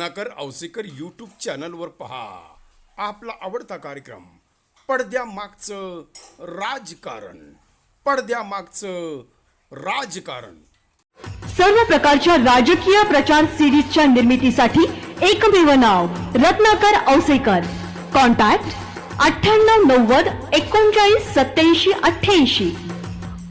Ratnakar Ausekar YouTube चॅनलवर पहा. आपला आवडता कार्यक्रम पडद्यामागचं राजकारण. पडद्यामागचं राजकारण. सर्व प्रकारच्या राजकीय प्रचार सिरीजच्या निर्मितीसाठी एकमेव नाव रत्नाकर औसेकर कॉन्टॅक्ट अठ्ठ्याण्णव नव्वद एकोणचाळीस सत्याऐंशी अठ्ठ्याऐंशी.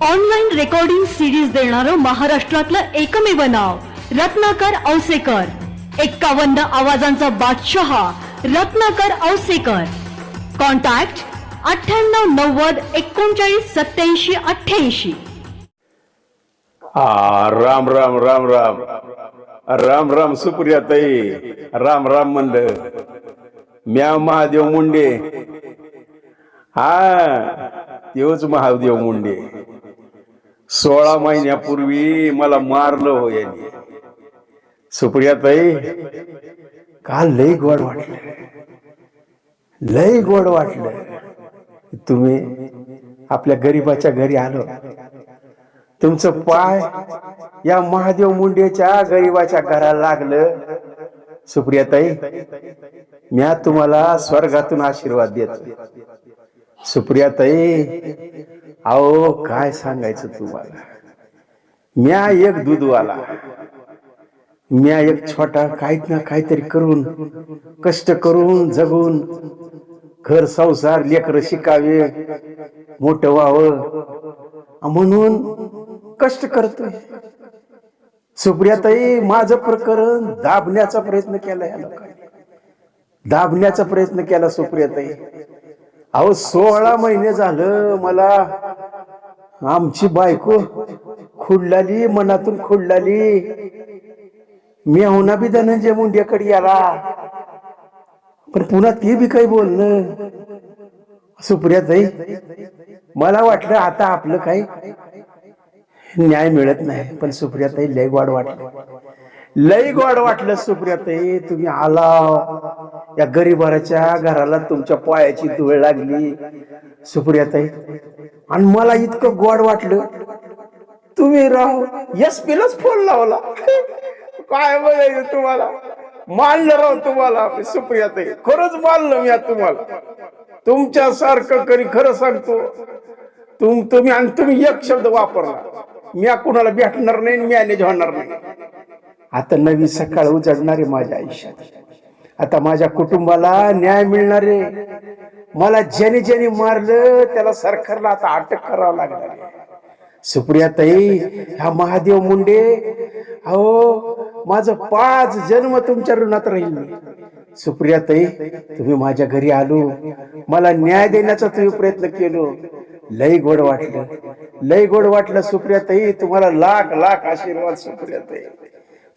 ऑनलाईन रेकॉर्डिंग सिरीज देणारं महाराष्ट्रातलं एकमेव नाव रत्नाकर औसेकर एक्कावन्न आवाजांचा बादशाह रत्नाकर औसेकर. कॉन्टॅक्ट अठ्ठ्याण्णव नव्वद एकोणचाळीस सत्याऐंशी अठ्ठ्याऐंशी. राम राम राम राम. राम राम सुप्रिया ताई. राम राम म्हणलं. म्या महादेव मुंडे. हा तेच महादेव मुंडे. सोळा महिन्यापूर्वी मला मारलं हो यांनी. सुप्रिया ताई काल लई गोड वाटलं. लई गोड वाटलं. तुम्ही आपल्या गरीबाच्या घरी आलो. तुमचं पाय या महादेव मुंडेच्या गरीबाच्या घराला लागलं. सुप्रियाताई म्या तुम्हाला स्वर्गातून आशीर्वाद देतो. सुप्रियाताई अहो काय सांगायचं तुम्हाला? म्या एक दूधवाला. मी एक छोटा काहीत ना काहीतरी करून कष्ट करून जगून घर संसार लेकर शिकावे मोठं व्हावं. म्हणून कष्ट करतोय. सुप्रियाताई माझं प्रकरण दाबण्याचा प्रयत्न केला या लोकांनी. दाबण्याचा प्रयत्न केला सुप्रियाताई. अहो सोळा महिने झालं मला आमची बायको खुडलाली मनातून खुडलाली. मी होणार बी धनंजय मुंड्याकडे याला. पण पुन्हा ते बी काही बोलणं. सुप्रिया ताई मला वाटलं आता आपलं काही न्याय मिळत नाही पण सुप्रिया ताई लय गोड वाटलं. लय गोड वाटलं सुप्रिया ताई तुम्ही आला. या गरीबाच्या घराला तुमच्या पायाची धुळ लागली. सुप्रिया ताई आणि मला इतकं गोड वाटलं. तुम्ही राहू एस पीलाच फोन लावला. काय बोलायचं तुम्हाला? मानलं राव तुम्हाला सुप्रिया ताई. खरंच मानलं मी आता तुम्हाला. तुमच्या सारखं करी खरं सांगतो. तुम तुम्ही आणि तुम्ही एक शब्द वापरला. मी कुणाला भेटणार नाही मॅनेज होणार नाही. आता नवी सकाळ उजडणार आहे माझ्या आयुष्यात. आता माझ्या कुटुंबाला न्याय मिळणार. आहे मला ज्याने ज्याने मारलं त्याला सरकारला आता अटक करावं लागणार सुप्रिया सुप्रियाताई ह्या महादेव मुंडे. अहो माझं पाच जन्म तुमच्या ऋणात राहील. सुप्रिया ताई तुम्ही माझ्या घरी आलो. मला न्याय देण्याचा तुम्ही प्रयत्न केलो. लय गोड वाटलं. लय गोड वाटलं सुप्रिया ताई तुम्हाला लाख लाख आशीर्वाद सुप्रिया ताई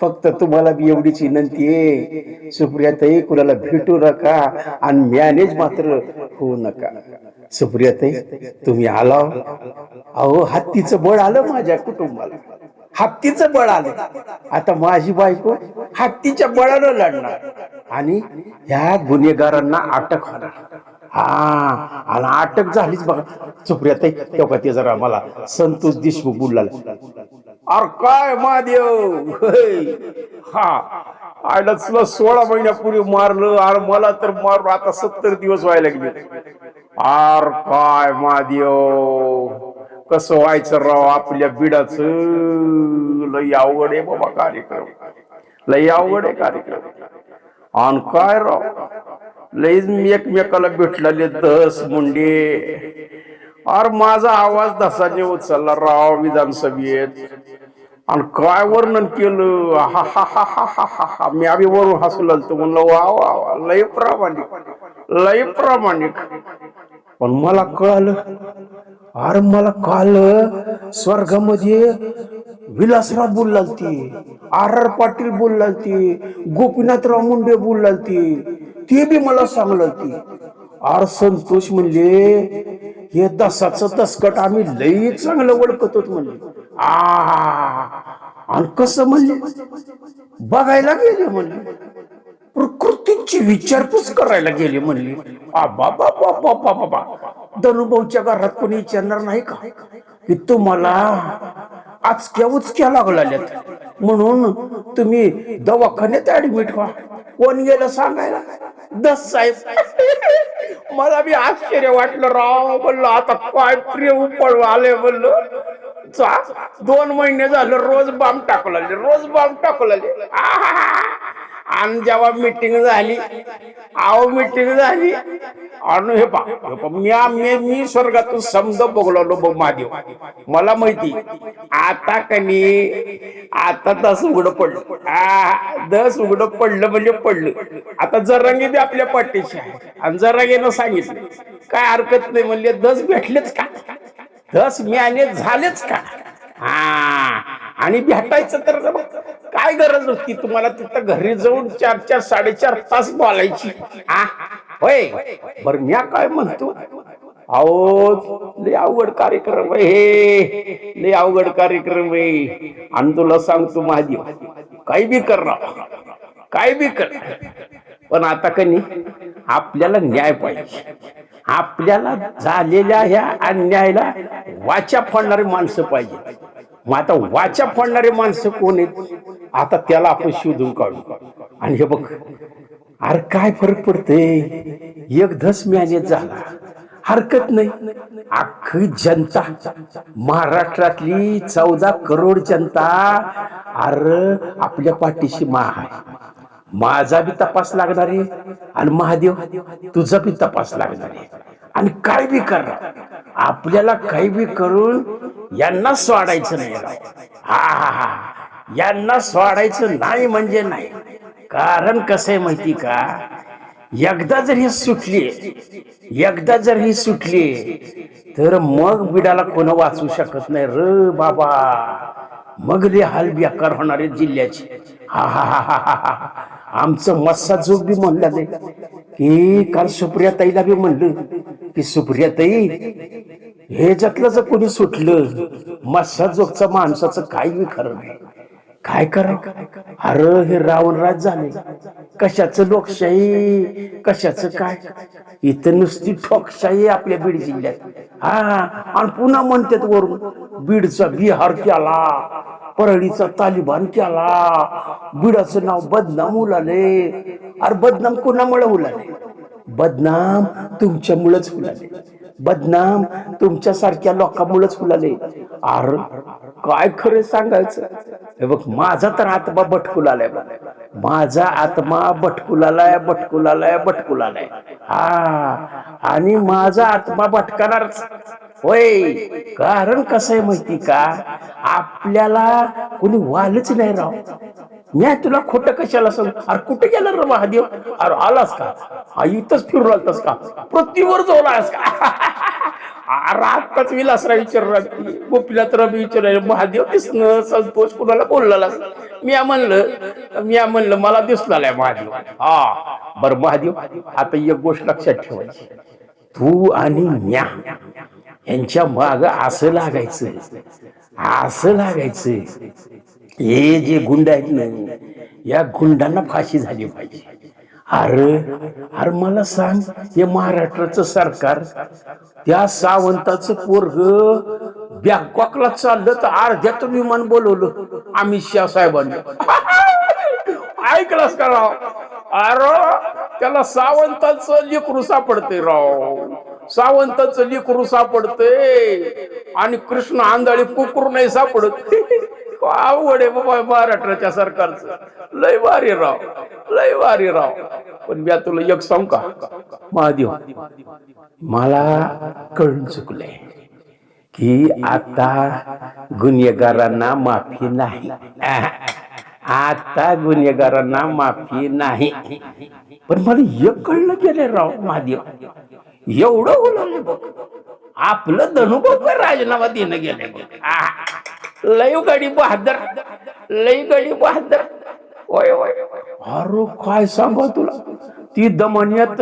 फक्त तुम्हाला बी एवढीच विनंती आहे. सुप्रियाताई कुणाला भेटू नका आणि मॅनेज मात्र होऊ नका. सुप्रियाताई तुम्ही आला. अहो हत्तीचं बळ आलं माझ्या कुटुंबाला. हत्तीचं बळ आलं आता माझी बायको हत्तीच्या बळानं लढणार आणि ह्या गुन्हेगारांना अटक होणार. हा आणि अटक झालीच बघा. सुप्रियाताई तेव्हा ते जरा मला संतोष देशमुख बोलला अर काय महादेव? हा आयला तुला सोळा महिन्यापूर्वी मारलं अर मला तर मारलं आता सत्तर दिवस व्हायला लागले. आर काय महादेव? कसं व्हायचं राव आपल्या बिडाच? लई अवघड आहे बाबा कार्यक्रम. लई अवघड आहे कार्यक्रम. आणि काय राव? लईच एकमेकाला भेटलेले दस मुंडे. अरे माझा आवाज दसाने उचलला राव विधानसभेत. आणि काय वर्णन केलं? हा हा हा हा हा हा हा. मी आम्ही वरून हसू लागतो म्हणलं वा वा वा लय प्रामाणिक. लय प्रामाणिक. पण मला कळालं अरे मला काल स्वर्गामध्ये विलासराव बोललाल ती आर आर पाटील बोललाल ती गोपीनाथराव मुंडे बोललाल ती ते बी मला सांगलं ती. आर संतोष म्हणले हे दसाचं दसकट आम्ही लई चांगलं ओळखत होत म्हणले. आ आणि कसं म्हणले? बघायला गेले म्हणले. तुमची विचारपूस करायला गेली म्हणली. बाबा धनुभाऊच्या घरात कोणी विचारणार नाही का? की तुम्हाला आचक्या उचक्या लागल्या म्हणून तुम्ही दवाखान्यात ऍडमिट व्हा. कोण गेलं सांगायला? दस साहेब. मला बी आश्चर्य वाटलं. राव म्हणलं आता काय प्रेम पळ आले म्हणलं. दोन महिने झालं रोज बाम टाकू लागले रोज बाम टाकू लागले आणि जेव्हा मीटिंग झाली आव मीटिंग झाली. आणि हे पा हे पहा, मी मी स्वर्गातून समज बघलो बघ महादेव. मला माहिती आता कनी आता दस उघड पडलं. आ, दस उघड पडलं म्हणजे पडलं. आता जरांगी बी आपल्या पाठीशी आहे. आणि जरांगीनं सांगितलं काय हरकत नाही म्हणले दस भेटलेच का? दस आणि झालेच का? हा. आणि भेटायचं तर काय गरज होती तुम्हाला तिथं घरी जाऊन चार चार साडेचार तास बोलायची? हा होय. बर मी काय म्हणतो? अहो लय अवघड कार्यक्रम आहे हे. लय अवघड कार्यक्रम आहे. आणि तुला सांगतो माझी काही बी कर काय बी कर. पण आता कनी आपल्याला न्याय पाहिजे. आपल्याला झालेल्या ह्या अन्यायाला वाचा फोडणारी माणसं पाहिजे मग आता वाचा फोडणारे माणसं कोण आहेत? आता त्याला आपण शोधून काढू. आणि हे बघ अरे काय फरक पडते एक धस मॅनेज झाला. हरकत नाही. अख्खी जनता महाराष्ट्रातली चौदा करोड जनता अरे आपल्या पाठीशी महा आहे. माझा बी तपास लागणार आहे आणि महादेव तुझा बी तपास लागणार आहे. आणि काय बी करणार आपल्याला काही बी करून यांना सोडायचं नाही. हा हा हा. यांना सोडायचं नाही म्हणजे नाही. कारण कसं आहे माहिती का? एकदा जर ही सुटली एकदा जर ही सुटली तर मग बिडाला कोण वाचू शकत नाही. र बाबा. मग रे हाल बेकार होणारे जिल्ह्याची. हा हा हा हा हा हा. आमचं मस्सा जोग बी म्हणलं नाही की काल सुप्रिया ताईला बी म्हणलं की सुप्रिया ताई हे जातलं जर कोणी सुटलं मस्सा जोगचा माणसाचं काही बी खरं नाही. काय करा अरे हे रावण राज झाले. कशाचं लोकशाही? कशाचं काय? इथं नुसती ठोकशाही आपल्या बीड जिल्ह्यात. हा आणि पुन्हा म्हणतात वरून बीडचा बिहार केला परळीचा तालिबान केला. बीडाचं नाव बदनाम उलाले. अरे बदनाम कोणामुळे उलाले? बदनाम तुमच्यामुळेच फुलाले बदनाम तुमच्यासारख्या लोकांमुळेच फुलाले अर काय खरं सांगायचं? हे बघ माझा तर आत्मा भटकूल आलाय माझा आत्मा भटकुलालाय भटकुलालाय भटकुलालाय हा आणि माझा आत्मा भटकणारच. होय कारण कसं आहे माहिती का? आपल्याला कोणी वालच नाही राव. मी तुला खोट कशाला सांग? अरे कुठे गेला रे महादेव? अरे आलास का? हा इथंच फिरून आलतास का? पृथ्वीवर जोलास का? अरे आत्ताच विलासराव विचारला गोपीनाथ रवी विचार महादेव दिसणं संतोष कुणाला बोलला मी म्हणलं मी म्हणलं मला दिसला महादेव. हा बर महादेव आता एक गोष्ट लक्षात ठेवायची. तू आणि म्या यांच्या माग असं लागायचं असं लागायचं हे जे गुंड आहेत ना या गुंडांना फाशी झाली पाहिजे. अरे अरे मला सांग हे महाराष्ट्राचं सरकार त्या सावंताचं पोरग बँकॉकला चाललं तर अर्ध्यातून विमान बोलवलं अमित शहा साहेबांनी. ऐकलंस का राव? अरे त्याला सावंताचं लेकरू सापडते राव. सावंताचं लेकरू सापडते आणि कृष्ण आंधळी कुकरू नाही सापडत. आवड आहे बाबा महाराष्ट्राच्या सरकारचं. लय वारी राव लय वारी राव. पण मी तुला एक सांग का? महादेव मला कळून चुकलंय की आता गुन्हेगारांना माफी नाही. आता गुन्हेगारांना माफी नाही. पण मला एक कळलं गेले राव महादेव. एवढं बोलवलं बघ. आपलं धनुभव राजीनामा देणं गेले बघ. लई गडी बहादर लई गडी बहादर. होय होय. अरे काय सांगा तुला? ती दमनियत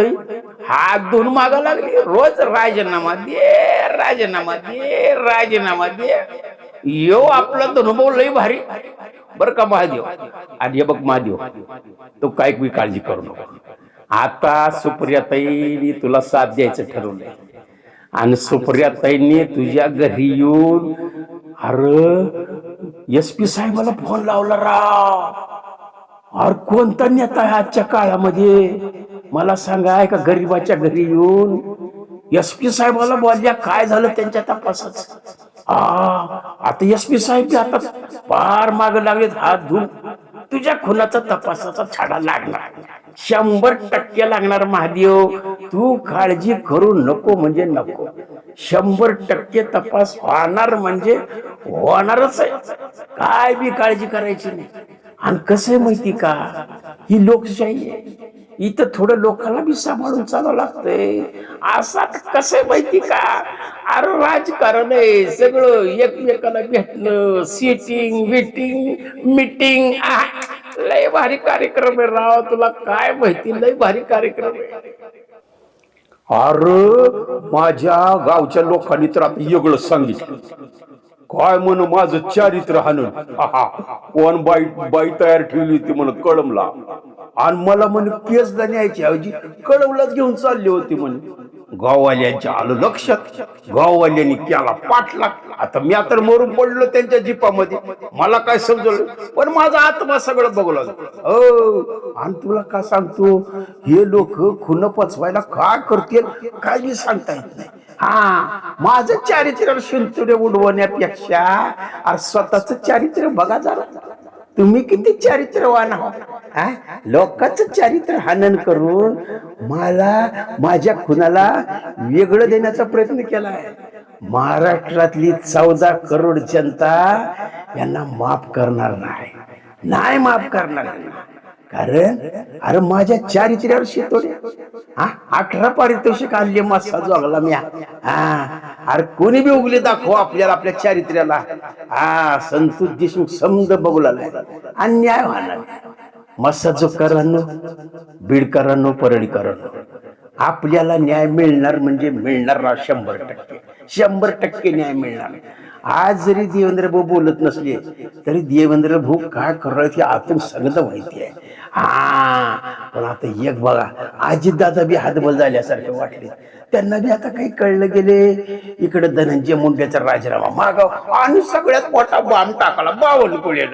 हात धुवून मागा लागली. रोज राजीनामा दे राजीनामा दे राजीनामा दे. यो आपला अनुभव लई भारी. बर का महादेव? आणि हे बघ महादेव तू काय बी काळजी करू नको. आता सुप्रियाताईनी तुला साथ द्यायचं ठरवलंय. आणि सुप्रियाताईंनी तुझ्या घरी येऊन अरे एस पी साहेबाला फोन लावला राव अरे कोणता नेता आहे आजच्या काळामध्ये? मला सांगा आहे का गरिबाच्या घरी येऊन? एस पी साहेबाला बोलल्या काय झालं त्यांच्या तपासात? आ आता एस पी साहेब आता फार माग लागलेत हात धुवून तुझ्या खुनाचा तपासाचा छाडा लागणार. शंभर टक्के लागणार महादेव. तू काळजी करू नको म्हणजे नको. शंभर टक्के तपास होणार म्हणजे होणारच आहे. काय बी काळजी करायची नाही. आणि कसं आहे माहिती का? ही लोकशाही आहे. इथं थोडं लोकांना बी सांभाळून चालावं लागतंय. असा कसं आहे माहिती का? अरे राजकारण आहे. सगळं एकमेकाला भेटणं सिटिंग विटिंग मीटिंग लय भारी कार्यक्रम आहे राव. तुला काय माहिती? लय भारी कार्यक्रम आहे. अरे माझ्या गावच्या लोकांनी तर आता वेगळं सांगितलं. काय म्हण माझं चारित्र हाणून कोण बाई बाई तयार ठेवली होती म्हण कळमला. आणि मला म्हण केसला न्यायची ऐवजी कळवलाच घेऊन चालली होती म्हणे. गाववाल्यांच्या आलं लक्षात. गाववाल्यांनी केला पाठला. आता मी तर मरून पडलो त्यांच्या जीपामध्ये. मला काय समजलं? पण माझा आत्मा सगळं बघला. हो आणि तुला का सांगतो? हे लोक खुन पचवायला काय करतील? काय मी सांगता येत नाही. हा माझं चारित्र्य शिंतुडे उडवण्यापेक्षा अरे स्वतःच चारित्र्य बघा जरा. तुम्ही किती चारित्र्यवान आहात हा? लोकांचं चारित्र्य हनन करून मला माझ्या खुनाला वेगळं देण्याचा प्रयत्न केलाय. महाराष्ट्रातली चौदा करोड जनता यांना माफ करणार नाही. नाही माफ करणार. नाही कारण अरे माझ्या चारित्र्यावर शितोडे हा? अठरा पारितोषिक आणले मासा जोगला मी हा? अरे कोणी बी उगले दाखव आपल्याला आपल्या चारित्र्याला हा संतोष देशमुख समज बघू अन्याय व्हायला मस्सा जोकरांनो बीडकरांनो परळीकरांनो. आपल्याला न्याय मिळणार म्हणजे मिळणार ना शंभर टक्के. शंभर टक्के न्याय मिळणार. आज जरी देवेंद्र भाऊ बोलत नसले तरी देवेंद्र भाऊ काय करणार आतून सगळं माहिती आहे. हा पण आता एक बघा आजी दादा बी हातबल झाल्यासारखे वाटले. त्यांना बी आता काही कळलं गेले. इकडे धनंजय मुंडेचा राजीनामा मागाव. आणि सगळ्यात मोठा बाम टाकला बावन कुळे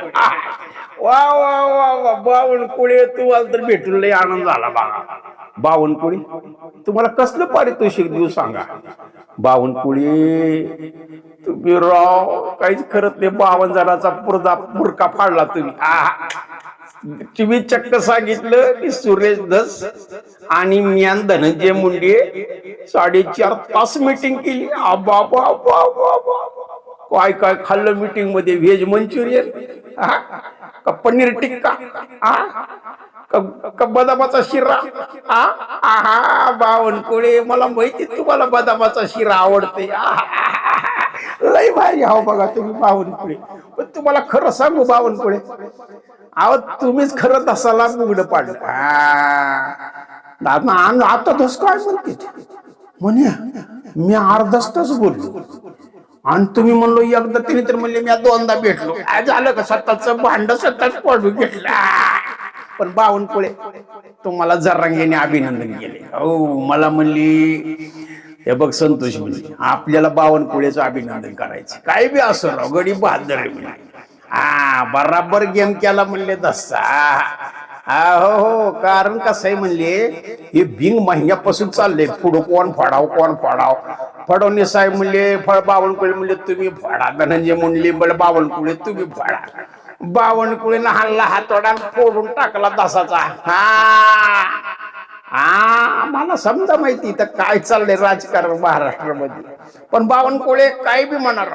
वा वा वा वा बावनकुळे तुम्हाला तर भेटून लय आनंद झाला बघा. बावनकुळी तुम्हाला कसलं पारितोषिक देऊ सांगा? बावनकुळी तुम्ही राव काहीच करत नाही बावन जणांचा पुरदा पुरका फाडला तुम्ही. आ तुम्ही चक्क सांगितलं की सुरेश धस आणि म्यान धनंजय मुंडे साडेचार तास मिटिंग केली. आबा बा बा काय काय खाल्लं मीटिंगमध्ये? Veg manchurian? का पनीर टिक्का? का- बदामाचा शिरा? हा? आहा बावनकुळे मला माहिती तुम्हाला बदामाचा शिरा आवडते. लय भारी हाव हो बघा तुम्ही बावनकुळे पण तुम्हाला खरं सांगू बावनकुळे अहो तुम्हीच खरं तसाला उघड पाडलं. आ. आता तस काय म्हणते? म्हणे मी अर्धाच तास बोललो. आणि तुम्ही म्हणलो एकदा तिने तर म्हणले मी दोनदा भेटलो. काय झालं का? स्वतःच भांड स्वतःच पडू घेतला. पण बावनकुळे तुम्हाला जरांगेने अभिनंदन केले. हो मला म्हणली हे बघ संतोष म्हणजे आपल्याला बावनकुळेचं अभिनंदन करायचं. काय बी असं राव गडी बहादर आहे म्हणजे हा बराबर गेम केला म्हणले तसा. हा हो हो कारण कसं आहे म्हणले हे बिंग महिन्यापासून चाललंय. पुढं कोण फडाव कोण फडाव? फडवणे साहेब म्हणले फळ बावनकुळे म्हणले तुम्ही फडा धनंजय म्हणले बळ बावनकुळे तुम्ही फडा. बावनकुळेनं हल्ला हातोडा फोडून टाकला दसाचा हा. हा मला समजा माहिती तर काय चाललंय राजकारण महाराष्ट्रामध्ये. पण बावनकुळे काय बी म्हणणार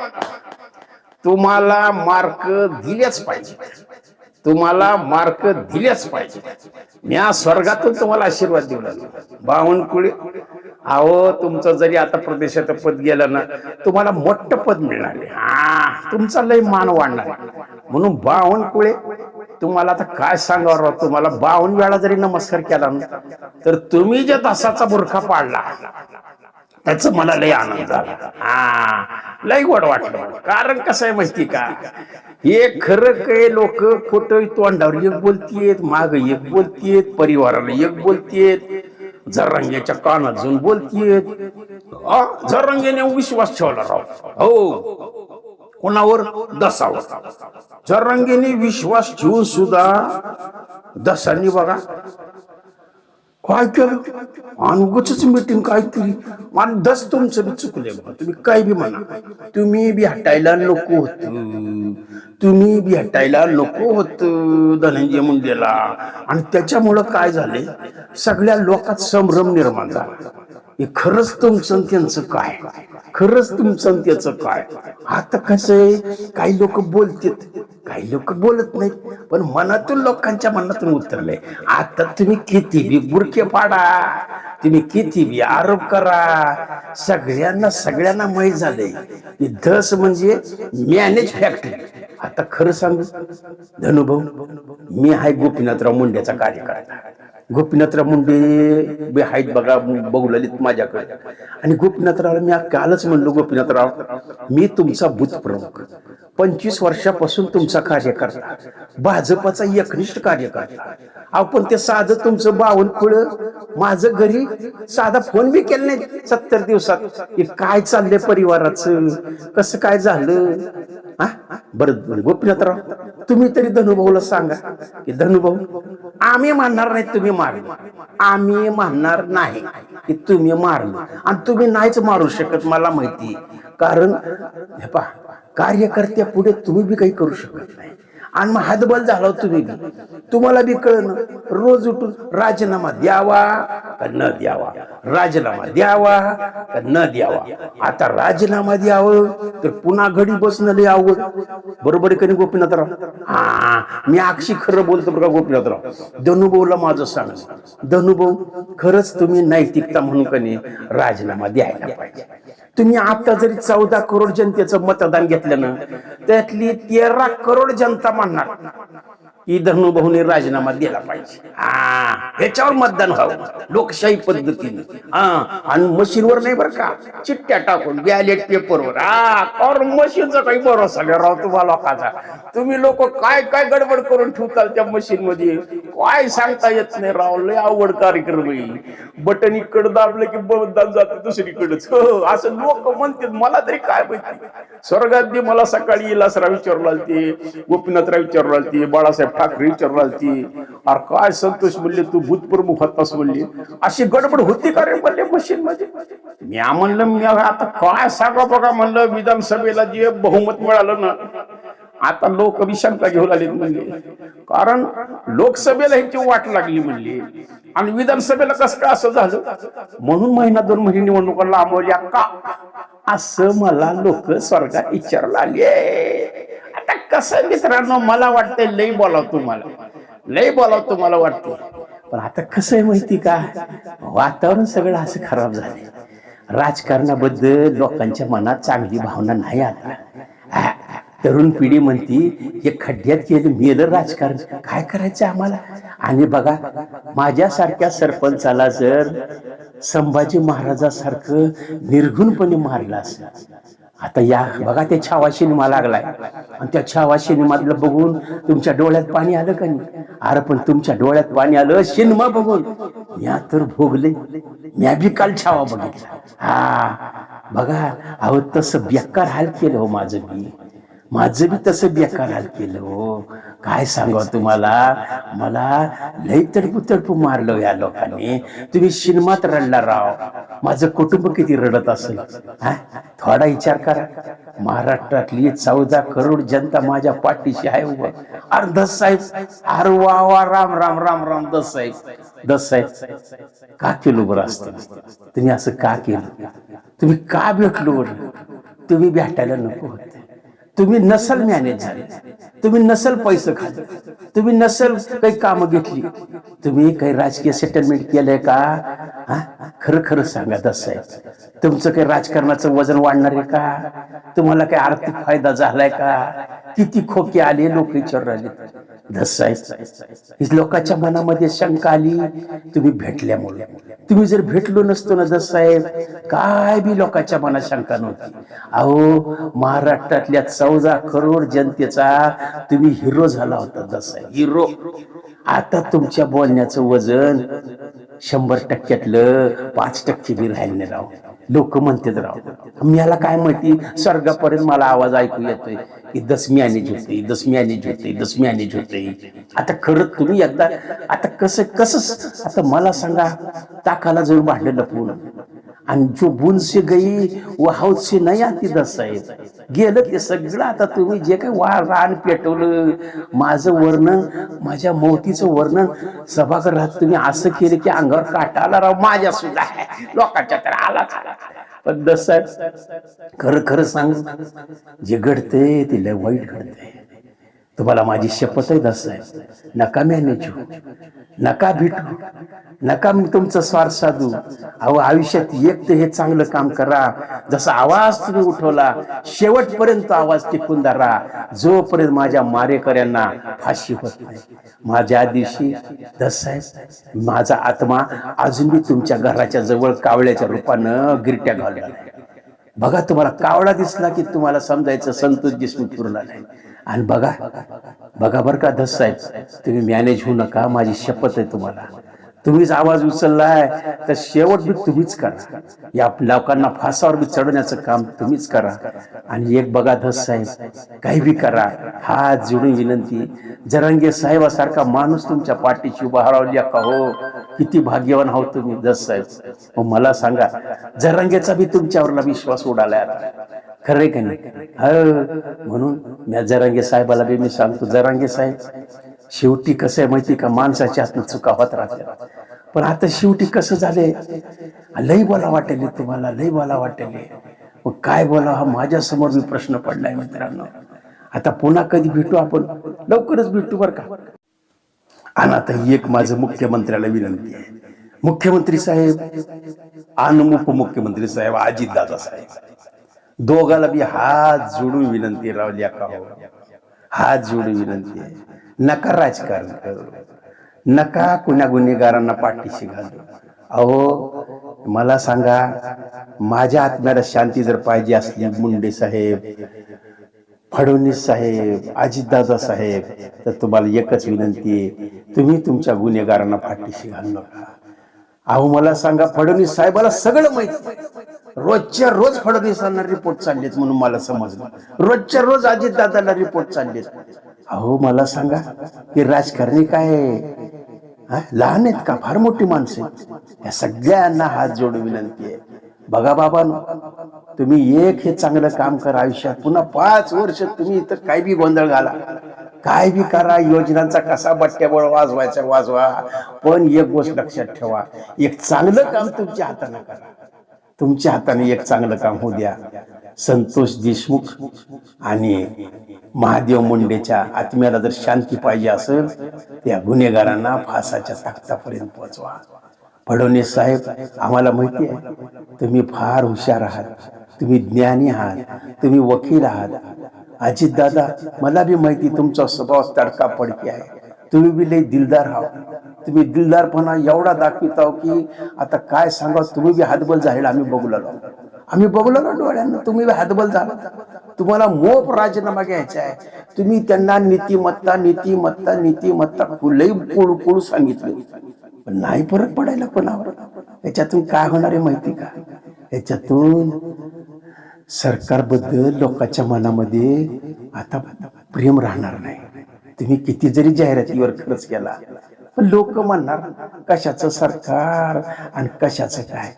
तुम्हाला मार्क दिलेच पाहिजे. तुम्हाला मार्क दिलेच पाहिजे. मी स्वर्गातून तुम्हाला आशीर्वाद देऊ लागलो. बावनकुळे अहो तुमचं जरी आता प्रदेशात पद गेलं ना तुम्हाला मोठं पद मिळणार आहे. हा तुमचा लय मान वाढणार म्हणून म्हणून बावनकुळे तुम्हाला आता काय सांगावं राव? तुम्हाला बावन्न वेळा जरी नमस्कार केला ना तर तुम्ही जे तासाचा बुरखा पाडला त्याच मला लय आनंद झाला हा लय गोड वाटलं कारण कसं आहे माहिती का? हे खरं काय लोक खोट तोंडावर एक बोलतीयेत माग एक बोलतीयेत परिवाराला एक बोलतीयेत झरंग्याच्या कानात जाऊन बोलतीयेत. हा, विश्वास ठेवला राव. हो. कोणावर? दसावर. झरंगीने विश्वास ठेवून सुद्धा दसांनी बघा काय केलं अनुगच मीटिंग काय केली आणि दस तुमचं बी चुकले बघा. तुम्ही काय बी म्हणा. तुम्ही बी हटायला नको होत. तुम्ही बी हटायला नको होत धनंजय मुंडेला. आणि त्याच्यामुळं काय झाले सगळ्या लोकात संभ्रम निर्माण झाला. हे खरंच तुमचं त्यांचं काय? खरंच तुमचं त्याचं काय? आता कसं आहे? काही लोक बोलतात. काही लोक बोलत नाहीत. पण मनातून लोकांच्या मनातून उतरलंय. आता तुम्ही किती बी बुरके पाडा. तुम्ही किती बी आरोप करा. सगळ्यांना सगळ्यांना माहीत झालंय. की धस म्हणजे मॅनेज फॅक्टरी. आता खरं सांगू? धनुभाऊ मी हाय गोपीनाथराव मुंड्याचा कार्यकर्ता. गोपीनाथराव मुंडे बी आहेत बघा बघुललीत माझ्याकडे. आणि गोपीनाथराव मी कालच म्हणलो गोपीनाथराव मी तुमचा भूत प्रमुख पंचवीस वर्षापासून तुमचा कार्यकर्ता भाजपाचा एकनिष्ठ कार्यकर्ता. अहो पण ते साधं तुमचं बावन खुळ माझं घरी साधा फोन बी केला नाही सत्तर दिवसात. काय चाललंय परिवाराचं? कसं काय झालं? हा बरं गोपीनाथराव तुम्ही तरी धनुभाऊला सांगा की धनुभाऊ आम्ही मानणार नाही तुम्ही मारलं. आम्ही मानणार नाही की तुम्ही मारलं. आणि तुम्ही नाहीच मारू शकत मला माहिती कारण हे पहा कार्यकर्त्या पुढे तुम्ही बी काही करू शकत नाही. आणि मग हातबल झाला हो तुम्ही बी. तुम्हाला बी कळणं रोज उठून राजीनामा द्यावा का न द्यावा? राजीनामा द्यावा का न द्यावा? आता राजीनामा द्यावं तर पुन्हा घडी बसणं लय अवघड. बरोबर कधी गोपीनाथराव? हा मी अक्षी खरं बोलतो बरं का गोपीनाथराव. धनुभाऊला माझं सांग. धनुभाऊ खरंच तुम्ही नैतिकता म्हणून कनी राजीनामा द्यायला पाहिजे. तुम्ही आता जरी चौदा करोड जनतेचं मतदान घेतलं ना त्यातली तेरा करोड जनता मानणार. की धनुभाऊने राजीनामा दिला पाहिजे. हा ह्याच्यावर मतदान व्हावं. लोकशाही पद्धतीने. हा आणि मशीनवर नाही बरं का? चिठ्ठ्या टाकून बॅलेट पेपरवर हा और मशीनचा काही भरोसा नाही राव तुम्हाला लोकांचा. तुम्ही लोक काय काय गडबड करून ठेवताल त्या मशीन मध्ये काय सांगता येत नाही राव? लय आवड कार्यक्रम बटन इकडं दाबलं की बदल जातं दुसरीकडच. हो, असं लोक म्हणतात मला तरी काय माहिती? स्वर्गात मला सकाळी इलासराव लागते गोपीनाथ गोपीनाथराव विचारू लागते बाळासाहेब ठाकरे विचारला अरे काय संतोष म्हणले तू? भूतप्रमुख होतास म्हणली अशी गडबड होती का रे म्हणले मशीन मध्ये मी म्हणलं मी आता काय सांगा बघा म्हणलं विधानसभेला जे बहुमत मिळालं ना आता लोक विषमता शंका घेऊ लागले म्हणले. कारण लोकसभेला ह्याची वाट लागली म्हणली. आणि विधानसभेला कसं काय असं झालं? म्हणून महिना दोन महिने निवडणुका लांबवल्या का? असं मला लोक स्वर्गात विचारला आले. आता कसं मित्रांनो मला वाटतंय लई बोलाव तुम्हाला. लई बोलाव तुम्हाला वाटतं पण आता कसं आहे माहिती का? वातावरण सगळं असं खराब झालंय. राजकारणाबद्दल लोकांच्या मनात चांगली भावना नाही आता तरुण पिढी म्हणती हे खड्ड्यात गेलं मेलं राजकारण. काय करायचं आम्हाला? आणि बघा माझ्यासारख्या सरपंचाला जर संभाजी महाराजासारखं निर्घुणपणे मारलं असं आता या बघा ते छावा सिनेमा लागलाय. आणि त्या छावा सिनेमातलं बघून तुमच्या डोळ्यात पाणी आलं का नाही? अरे पण तुमच्या डोळ्यात पाणी आलं सिनेमा बघून. म्या तर भोगले. म्या बी काल छावा बघितला. हा बघा अहो तसं बेकार हाल केलं हो माझं मी माझं बी तसं बेकार हाल केलं हो. काय सांगावं तुम्हाला? मला लई तडपू तडपू मारलं या लोकांनी. तुम्ही सिनेमात रडला राव. माझं कुटुंब किती रडत असेल? हा? थोडा विचार करा. महाराष्ट्रातली चौदा करोड जनता माझ्या पाठीशी आहे उभं. अरे दस साहेब अरे वा वा राम राम राम राम दस साहेब. दस साहेब का केलं बरं असतं? तुम्ही असं का केलं? तुम्ही का भेटलो बरं? तुम्ही भेटायला नको. होते तुम्ही नसल मॅनेज झाले. तुम्ही नसल पैसे खाल्ले. तुम्ही नसल काही कामं घेतली. तुम्ही काही राजकीय सेटलमेंट केलंय का? हा? खरं खरं सांगा तसं तुमचं काही राजकारणाचं वजन वाढणार आहे का? तुम्हाला काही आर्थिक फायदा झालाय का? किती खोके आले लोक विचार राहिले? लोकांच्या मनामध्ये शंका आली. तुम्ही भेटल्यामुळे. तुम्ही जर भेटलो नसतो ना दसाहेब काय बी लोकांच्या मनात शंका नव्हती. अहो महाराष्ट्रातल्या चौदा करोड जनतेचा तुम्ही हिरो झाला होता दस हिरो. आता तुमच्या बोलण्याचं वजन शंभर टक्क्यातलं पाच टक्के बी राहिले नाही राव. लोक म्हणतात राव मला काय माहिती? स्वर्गापर्यंत मला आवाज ऐकू येतोय. की दसम्याने झुते दसम्याने दसमी आणि झुते आता खरंच तुम्ही एकदा आता कसं कसं आता मला सांगा ताकाला जर भांडलं लपवून आणि जो बुनशी गई व हौदशी नाही आती साहेब गेलं ते सगळं आता तुम्ही जे काय वा रान पेटवलं माझं वर्णन माझ्या मोतीचं वर्णन सभागृहात तुम्ही असं केलं की अंगावर काटा आला राव माझ्या सुद्धा. लोकांच्या तर आलाच. आला पण दस खरं खरं सांग जे घडतंय ते लय वाईट घडतंय. तुम्हाला माझी शपथ आहे दस साहेब नका मॅनेज नका भेटू. नका मी तुमचं स्वार्थ साधू. अहो आयुष्यात एक तर हे चांगलं काम करा. जसा आवाज तुम्ही उठवला शेवटपर्यंत आवाज टिकून धरा. जोपर्यंत माझ्या मारेकऱ्यांना फाशी होत नाही. माझ्या दिवशी साहेब माझा आत्मा अजून मी तुमच्या घराच्या जवळ कावळ्याच्या रूपानं गिरट्या घालणार बघा तुम्हाला कावळा दिसला की तुम्हाला समजायचं संतोष देशमुख पुरला नाही. आणि बघा बघा बरं का धस साहेब तुम्ही मॅनेज होऊ नका माझी शपथ आहे तुम्हाला. तुम्हीच आवाज उचललाय तर शेवट बी तुम्हीच करा. या लोकांना फासावर बी चढवण्याचं काम तुम्हीच करा. आणि एक बघा धस साहेब काही बी करा. हात जोडून विनंती जरंगे साहेबासारखा माणूस तुमच्या पाठीशी उभा राहिल्या का हो? किती भाग्यवान आहोत तुम्ही धस साहेब. मग मला सांगा जरंगेचा बी तुमच्यावरला विश्वास उडालाय आता. खरंय का नाही? ह म्हणून मी जरांगे साहेबाला बी मी सांगतो जरांगे साहेब शेवटी कसं आहे माहिती का? माणसाच्या हातनं चुका होत राहतात. पण आता शेवटी कसं झालंय? लई बोला वाटेल तुम्हाला लई बोला वाटेल. मग काय बोला हा माझ्यासमोर मी प्रश्न पडलाय मित्रांनो. आता पुन्हा कधी भेटू आपण? लवकरच भेटू बरं का. आणि आता एक माझं मुख्यमंत्र्याला विनंती आहे. मुख्यमंत्री साहेब आणि उपमुख्यमंत्री साहेब अजितदादा साहेब. दोघाला बी हात जोडून विनंती रावली का हो? हात जोडून विनंती आहे. नका राजकारण करू. नका कुण्या गुन्हेगारांना पाठीशी घालू. अहो मला सांगा माझ्या आत्म्याला शांती जर पाहिजे असली मुंडे साहेब फडणवीस साहेब अजितदादा साहेब तर तुम्हाला एकच विनंती आहे तुम्ही तुमच्या गुन्हेगारांना पाठीशी घालू नका. अहो मला सांगा फडणवीस साहेबाला सगळं माहिती रोजच्या रोज फडणवीसांना रिपोर्ट चाललेत म्हणून मला समजलं. रोजच्या रोज अजितदादाला रिपोर्ट चाललेत. अहो मला सांगा की राजकारणी काय लहान आहेत का? फार मोठी माणसं आहेत. या सगळ्यांना हात जोडून विनंती आहे. बघा बाबा तुम्ही एक हे चांगलं काम करा आयुष्यात. पुन्हा पाच वर्ष तुम्ही इथं काय बी गोंधळ घाला. काय बी करा योजनांचा कसा बट्ट्याबळ वाजवायचा वाजवा. पण एक गोष्ट लक्षात ठेवा. एक चांगलं काम तुमच्या हाताने करा. तुमच्या हाताने एक चांगलं काम होऊ द्या. संतोष देशमुख आणि महादेव मुंडेच्या आत्म्याला जर शांती पाहिजे असेल त्या गुन्हेगारांना फासाच्या तख्तापर्यंत पोहोचवा. फडणवीस साहेब आम्हाला माहिती आहे तुम्ही फार हुशार आहात. तुम्ही ज्ञानी आहात. तुम्ही वकील आहात. अजित दादा मला बी माहिती तुमचा स्वभाव तडका पडकी आहे. तुम्ही बी लई दिलदार आहात. तुम्ही दिलदारपणा एवढा दाखवित आहो की आता काय सांगा तुम्ही बी हातबल जाहीर आम्ही बघू लागलो आम्ही बघू लागलो डोळ्यांना तुम्ही बी हातबल झाला. तुम्हाला मोप राजीनामा घ्यायचा आहे. तुम्ही त्यांना नीतिमत्ता नीतिमत्ता नीतिमत्ता लई कुळ सांगितली सांगितलं. पण नाही फरक पडायला कोणावर? याच्यातून काय होणार आहे माहिती का? याच्यातून सरकारबद्दल लोकांच्या मनामध्ये आता प्रेम राहणार नाही. तुम्ही किती जरी जाहिरातीवर खर्च केला लोक म्हणणार कशाचं सरकार आणि कशाचं काय?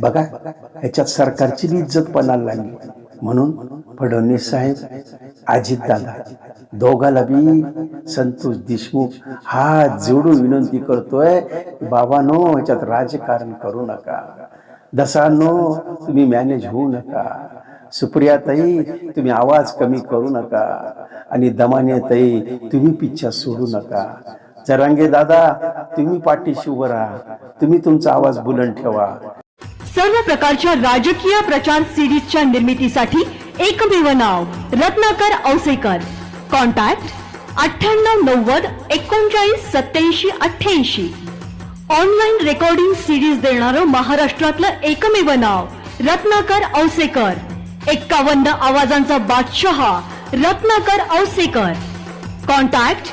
बघा ह्याच्यात सरकारची इज्जत पणाला लागली. म्हणून फडणवीस साहेब अजितदादा दोघाला बी संतोष देशमुख हा जोडून विनंती करतोय बाबा नो ह्याच्यात राजकारण करू नका. दसानो तुम्ही मॅनेज होऊ नका. सुप्रियाताई तुम्ही आवाज कमी करू नका. आणि दमाने ताई तुम्ही पिच्छा सोडू नका. जरांगे दादा तुम्ही पाठीशी उभं राहा. तुम्ही तुमचा आवाज बुलंद ठेवा. सर्व प्रकारच्या राजकीय प्रचार सिरीजच्या निर्मितीसाठी एकमेव नाव रत्नाकर औसेकर. कॉन्टॅक्ट अठ्ठ्याण्णव नव्वद एकोणचाळीस सत्याऐंशी अठ्ठ्याऐंशी. ऑनलाईन रेकॉर्डिंग सिरीज देणारं महाराष्ट्रातलं एकमेव नाव रत्नाकर औसेकर. एक्कावन्न आवाजांचा बादशहा रत्नाकर औसेकर. कॉन्टॅक्ट